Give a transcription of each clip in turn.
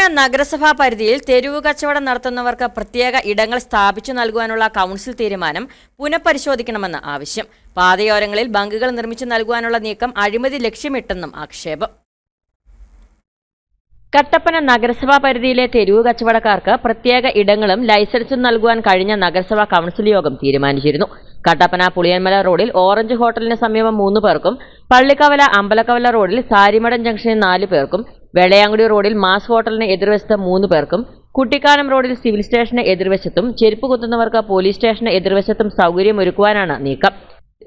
കട്ടപ്പന നഗരസഭാ പരിധിയിൽ തെരുവ് കച്ചവടം നടത്തുന്നവർക്ക് പ്രത്യേക ഇടങ്ങൾ സ്ഥാപിച്ചു നൽകുവാനുള്ള കൗൺസിൽ തീരുമാനം പുനഃപരിശോധിക്കണമെന്ന് ആവശ്യം. പാതയോരങ്ങളിൽ ബങ്കുകൾ നിർമ്മിച്ചു നൽകുവാനുള്ള നീക്കം അഴിമതി ലക്ഷ്യമിട്ടെന്നും ആക്ഷേപം. കട്ടപ്പന നഗരസഭാ പരിധിയിലെ തെരുവ് കച്ചവടക്കാർക്ക് പ്രത്യേക ഇടങ്ങളും ലൈസൻസും നൽകുവാൻ കഴിഞ്ഞ നഗരസഭാ കൗൺസിൽ യോഗം തീരുമാനിച്ചിരുന്നു. കട്ടപ്പന പുളിയന്മല റോഡിൽ ഓറഞ്ച് ഹോട്ടലിന് സമീപം മൂന്ന് പേർക്കും പള്ളിക്കവല അമ്പലക്കവല റോഡിൽ സാരിമടം ജംഗ്ഷനിൽ നാല് പേർക്കും വെള്ളയാങ്കുടി റോഡിൽ മാസ് ഹോട്ടലിന് എതിർവശത്ത് മൂന്ന് പേർക്കും കുട്ടിക്കാനം റോഡിൽ സിവിൽ സ്റ്റേഷന് എതിർവശത്തും ചെരുപ്പ് കുത്തുന്നവർക്ക് പോലീസ് സ്റ്റേഷന് എതിർവശത്തും സൗകര്യമൊരുക്കുവാനാണ് നീക്കം.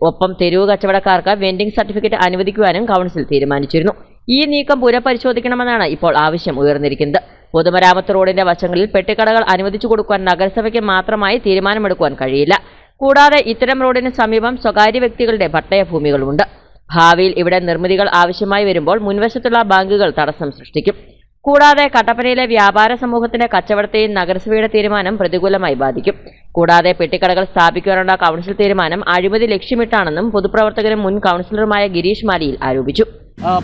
ഒപ്പം തെരുവ് കച്ചവടക്കാർക്ക് വെൻഡിംഗ് സർട്ടിഫിക്കറ്റ് അനുവദിക്കുവാനും കൗൺസിൽ തീരുമാനിച്ചിരുന്നു. ഈ നീക്കം പുനഃപരിശോധിക്കണമെന്നാണ് ഇപ്പോൾ ആവശ്യം ഉയർന്നിരിക്കുന്നത്. പൊതുമരാമത്ത് റോഡിന്റെ വശങ്ങളിൽ പെട്ടിക്കടകൾ അനുവദിച്ചു കൊടുക്കുവാൻ നഗരസഭയ്ക്ക് മാത്രമായി തീരുമാനമെടുക്കുവാൻ കഴിയില്ല. കൂടാതെ ഇത്തരം റോഡിന് സമീപം സ്വകാര്യ വ്യക്തികളുടെ പട്ടയ പട്ടയഭൂമികളുമുണ്ട് ഭാവിയിൽ ഇവിടെ നിർമ്മിതികൾ ആവശ്യമായി വരുമ്പോൾ മുൻവശത്തുള്ള ബാങ്കുകൾ തടസ്സം സൃഷ്ടിക്കും. കൂടാതെ കട്ടപ്പനയിലെ വ്യാപാര സമൂഹത്തിന്റെ കച്ചവടത്തെയും നഗരസഭയുടെ തീരുമാനം പ്രതികൂലമായി ബാധിക്കും. കൂടാതെ പെട്ടിക്കടകൾ സ്ഥാപിക്കുവാനുള്ള കൗൺസിൽ തീരുമാനം അഴിമതി ലക്ഷ്യമിട്ടാണെന്നും പൊതുപ്രവർത്തകനും മുൻ കൗൺസിലറുമായ ഗിരീഷ് മാലിയിൽ ആരോപിച്ചു.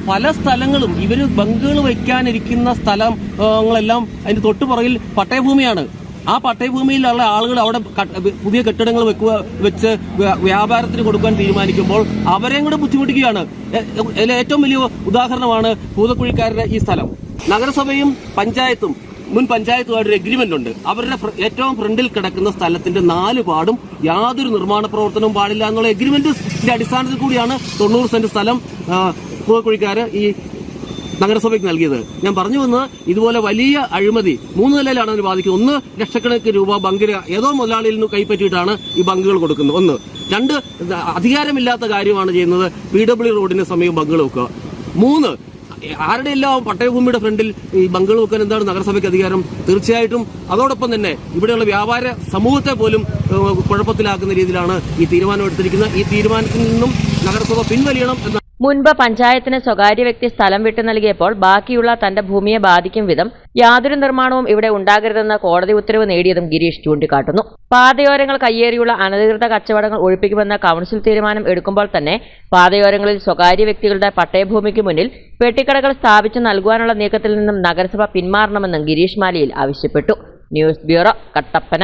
പല സ്ഥലങ്ങളും ഇവർ ബങ്കുകൾ വയ്ക്കാനിരിക്കുന്ന സ്ഥലങ്ങളെല്ലാം അതിന്റെ തൊട്ടുപുറകിൽ പട്ടയഭൂമിയാണ്. ആ പട്ടയഭൂമിയിലുള്ള ആളുകൾ അവിടെ പുതിയ കെട്ടിടങ്ങൾ വെക്കുക വെച്ച് വ്യ- വ്യാപാരത്തിന് കൊടുക്കാൻ തീരുമാനിക്കുമ്പോൾ അവരെയും കൂടെ ബുദ്ധിമുട്ടിക്കുകയാണ്. ഏറ്റവും വലിയ ഉദാഹരണമാണ് പൂതക്കുഴിക്കാരുടെ ഈ സ്ഥലം. നഗരസഭയും പഞ്ചായത്തും മുൻ പഞ്ചായത്തുമായിട്ട് ഒരു എഗ്രിമെന്റ് ഉണ്ട്. അവരുടെ ഏറ്റവും ഫ്രണ്ടിൽ കിടക്കുന്ന സ്ഥലത്തിന്റെ നാല് പാടും യാതൊരു നിർമ്മാണ പ്രവർത്തനവും പാടില്ല എന്നുള്ള എഗ്രിമെന്റിന്റെ അടിസ്ഥാനത്തിൽ കൂടിയാണ് തൊണ്ണൂറ് സെന്റ് സ്ഥലം പൂവക്കുഴിക്കാര് ഈ നഗരസഭയ്ക്ക് നൽകിയത്. ഞാൻ പറഞ്ഞു വന്നത് ഇതുപോലെ വലിയ അഴിമതി മൂന്ന് നിലയിലാണ് അതിന് ബാധിക്കുന്നത്. ഒന്ന് ലക്ഷക്കണക്കിന് രൂപ ബങ്കിന് ഏതോ മുതലാളിയിൽ നിന്ന് കൈപ്പറ്റിയിട്ടാണ് ഈ ബങ്കുകൾ കൊടുക്കുന്നത്. ഒന്ന് രണ്ട് അധികാരമില്ലാത്ത കാര്യമാണ് ചെയ്യുന്നത്. പി ഡബ്ല്യു റോഡിന് സമയം ബങ്കുകൾ വെക്കുക. മൂന്ന് ആരുടെ എല്ലാം പട്ടയഭൂമിയുടെ ഫ്രണ്ടിൽ ഈ ബങ്കുകൾ വെക്കാൻ എന്താണ് നഗരസഭയ്ക്ക് അധികാരം? തീർച്ചയായിട്ടും അതോടൊപ്പം തന്നെ ഇവിടെയുള്ള വ്യാപാര സമൂഹത്തെ പോലും കുഴപ്പത്തിലാക്കുന്ന രീതിയിലാണ് ഈ തീരുമാനം എടുത്തിരിക്കുന്നത്. ഈ തീരുമാനത്തിൽ നിന്നും നഗരസഭ പിൻവലിയണം എന്ന മുൻപ് പഞ്ചായത്തിന് സ്വകാര്യ വ്യക്തി സ്ഥലം വിട്ടു നൽകിയപ്പോൾ ബാക്കിയുള്ള തന്റെ ഭൂമിയെ ബാധിക്കും വിധം യാതൊരു നിർമ്മാണവും ഇവിടെ ഉണ്ടാകരുതെന്ന കോടതി ഉത്തരവ് നേടിയതും ഗിരീഷ് ചൂണ്ടിക്കാട്ടുന്നു. പാതയോരങ്ങൾ കയ്യേറിയുള്ള അനധികൃത കച്ചവടങ്ങൾ ഒഴിപ്പിക്കുമെന്ന കൗൺസിൽ തീരുമാനം എടുക്കുമ്പോൾ തന്നെ പാതയോരങ്ങളിൽ സ്വകാര്യ വ്യക്തികളുടെ പട്ടയഭൂമിക്ക് മുന്നിൽ പെട്ടിക്കടകൾ സ്ഥാപിച്ചു നൽകുവാനുള്ള നീക്കത്തിൽ നിന്നും നഗരസഭ പിന്മാറണമെന്നും ഗിരീഷ് മാലിയിൽ ആവശ്യപ്പെട്ടു. News bureau Kattappana.